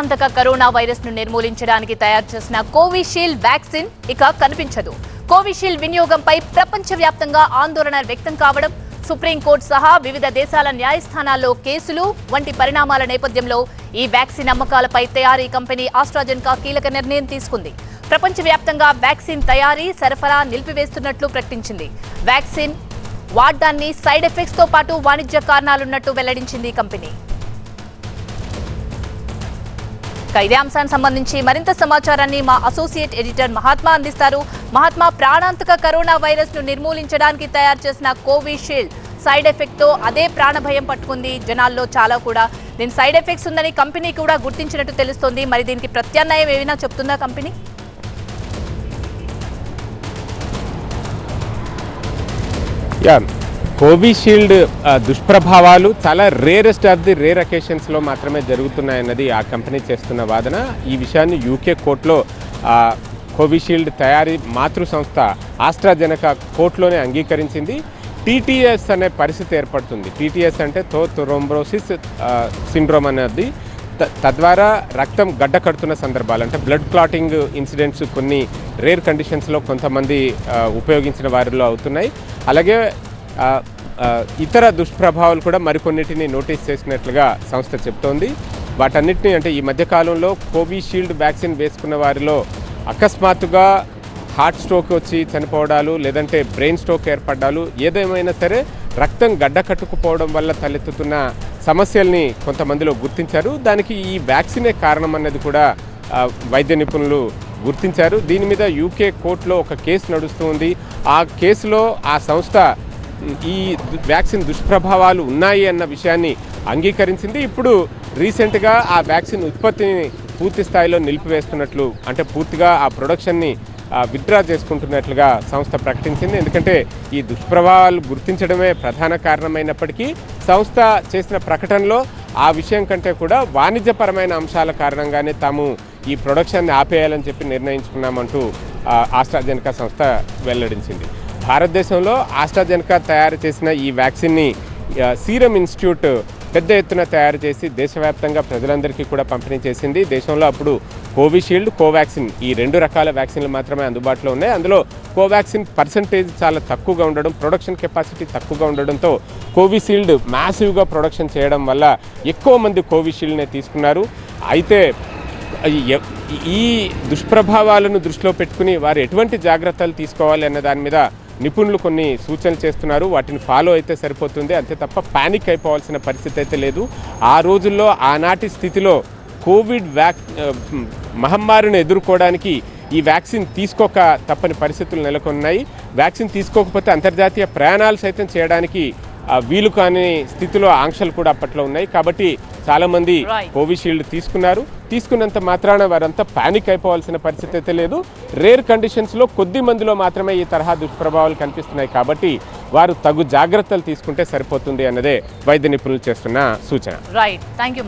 అంతక corona వైరస్ను నిర్మూలించడానికి తయారు చేసిన కోవిషీల్డ్ వ్యాక్సిన్ ఇక కనిపించదు. కోవిషీల్డ్ వినియోగంపై ప్రపంచవ్యాప్తంగా ఆందోళన వ్యక్తం కావడం సుప్రీంకోర్టు సహా వివిధ దేశాల న్యాయస్థానాల్లో కేసులు వంటి పరిణామాల నేపథ్యంలో ఈ వ్యాక్సిన్ అమ్మకాలపై తయారీ కంపెనీ ఆస్ట్రాజెన్కా కీలక నిర్ణయం తీసుకుంది. ప్రపంచవ్యాప్తంగా వ్యాక్సిన్ తయారీ సరఫరా నిలిపివేస్తున్నట్లు ప్రకటించింది. వ్యాక్సిన్ వాడ్డాన్ని సైడ్ ఎఫెక్ట్స్తో పాటు వాణిజ్య కారణాలున్నట్టు వెల్లడించింది కంపెనీ. ఇక ఇదే అంశానికి సంబంధించి మరింత సమాచారాన్ని మా అసోసియేట్ ఎడిటర్ మహాత్మా అందిస్తారు. మహాత్మా ప్రాణాంతక కరోనా వైరస్ను నిర్మూలించడానికి తయారు చేసిన కోవిషీల్డ్ సైడ్ ఎఫెక్ట్తో అదే ప్రాణభయం పట్టుకుంది జనాల్లో చాలా కూడా. దీని సైడ్ ఎఫెక్ట్స్ ఉందని కంపెనీ కూడా గుర్తించినట్టు తెలుస్తోంది. మరి దీనికి ప్రత్యామ్నాయం ఏమైనా చెప్తుందా కంపెనీ? యా కోవిషీల్డ్ దుష్ప్రభావాలు చాలా రేరెస్ట్ ఆఫ్ ది రేర్ అకేషన్స్లో మాత్రమే జరుగుతున్నాయన్నది ఆ కంపెనీ చేస్తున్న వాదన. ఈ విషయాన్ని యూకే కోర్టులో కోవిషీల్డ్ తయారీ మాతృ సంస్థ ఆస్ట్రాజెనక కోర్టులోనే అంగీకరించింది. టీటీఎస్ అనే పరిస్థితి ఏర్పడుతుంది. టీటీఎస్ అంటే తో థ్రోంబ్రోసిస్ సిండ్రోమ్ అనేది తద్వారా రక్తం గడ్డ కడుతున్న సందర్భాలు అంటే బ్లడ్ క్లాటింగ్ ఇన్సిడెంట్స్ కొన్ని రేర్ కండిషన్స్లో కొంతమంది ఉపయోగించిన వారిలో అవుతున్నాయి. అలాగే ఇతర దుష్ప్రభావాలు కూడా మరికొన్నిటిని నోటీస్ చేసినట్లుగా సంస్థ చెప్తోంది. వాటన్నిటిని అంటే ఈ మధ్యకాలంలో కోవిషీల్డ్ వ్యాక్సిన్ వేసుకున్న వారిలో అకస్మాత్తుగా హార్ట్ స్ట్రోక్ వచ్చి చనిపోవడాలు లేదంటే బ్రెయిన్ స్ట్రోక్ ఏర్పడ్డాలు ఏదేమైనా సరే రక్తం గడ్డ కట్టుకుపోవడం వల్ల తలెత్తుతున్న సమస్యల్ని కొంతమందిలో గుర్తించారు. దానికి ఈ వ్యాక్సినే కారణం అన్నది కూడా వైద్య నిపుణులు గుర్తించారు. దీని మీద యూకే కోర్టులో ఒక కేసు నడుస్తూ ఉంది ఆ కేసులో ఆ సంస్థ ఈ వ్యాక్సిన్ దుష్ప్రభావాలు ఉన్నాయి అన్న విషయాన్ని అంగీకరించింది. ఇప్పుడు రీసెంట్గా ఆ వ్యాక్సిన్ ఉత్పత్తిని పూర్తి స్థాయిలో నిలిపివేస్తున్నట్లు అంటే పూర్తిగా ఆ ప్రొడక్షన్ని విత్డ్రా చేసుకుంటున్నట్లుగా సంస్థ ప్రకటించింది. ఎందుకంటే ఈ దుష్ప్రభావాలు గుర్తించడమే ప్రధాన కారణమైనప్పటికీ సంస్థ చేసిన ప్రకటనలో ఆ విషయం కంటే కూడా వాణిజ్యపరమైన అంశాల కారణంగానే తాము ఈ ప్రొడక్షన్ని ఆపేయాలని చెప్పి నిర్ణయించుకున్నామంటూ ఆస్ట్రాజెనికా సంస్థ వెల్లడించింది. భారతదేశంలో ఆస్ట్రాజెనకా తయారు చేసిన ఈ వ్యాక్సిన్ని సీరం ఇన్స్టిట్యూట్ పెద్ద ఎత్తున తయారు చేసి దేశవ్యాప్తంగా ప్రజలందరికీ కూడా పంపిణీ చేసింది. దేశంలో అప్పుడు కోవిషీల్డ్ కోవాక్సిన్ ఈ రెండు రకాల వ్యాక్సిన్లు మాత్రమే అందుబాటులో ఉన్నాయి. అందులో కోవాక్సిన్ పర్సంటేజ్ చాలా తక్కువగా ఉండడం ప్రొడక్షన్ కెపాసిటీ తక్కువగా ఉండడంతో కోవిషీల్డ్ మ్యాసివ్గా ప్రొడక్షన్ చేయడం వల్ల ఎక్కువ మంది కోవిషీల్డ్నే తీసుకున్నారు. అయితే ఈ దుష్ప్రభావాలను దృష్టిలో పెట్టుకుని వారు ఎటువంటి జాగ్రత్తలు తీసుకోవాలి అన్న దాని మీద నిపుణులు కొన్ని సూచనలు చేస్తున్నారు. వాటిని ఫాలో అయితే సరిపోతుంది. అంతే తప్ప ప్యానిక్ అయిపోవాల్సిన పరిస్థితి అయితే లేదు. ఆ రోజుల్లో ఆనాటి స్థితిలో కోవిడ్ వ్యాక్ మహమ్మారిని ఎదుర్కోవడానికి ఈ వ్యాక్సిన్ తీసుకోక తప్పని పరిస్థితులు నెలకొన్నాయి. వ్యాక్సిన్ తీసుకోకపోతే అంతర్జాతీయ ప్రయాణాలు సైతం చేయడానికి వీలు కాని స్థితిలో ఆంక్షలు కూడా అప్పట్లో ఉన్నాయి. కాబట్టి చాలామంది. కోవిషీల్డ్ తీసుకున్నారు. తీసుకున్నంత మాత్రాన వారంతా పానిక్ అయిపోవాల్సిన పరిస్థితి అయితే లేదు. రేర్ కండిషన్స్లో కొద్ది మందిలో మాత్రమే ఈ తరహా దుష్ప్రభావాలు కనిపిస్తున్నాయి. కాబట్టి వారు తగు జాగ్రత్తలు తీసుకుంటే సరిపోతుంది అన్నదే వైద్య నిపుణులు చేస్తున్న సూచన. Right thank you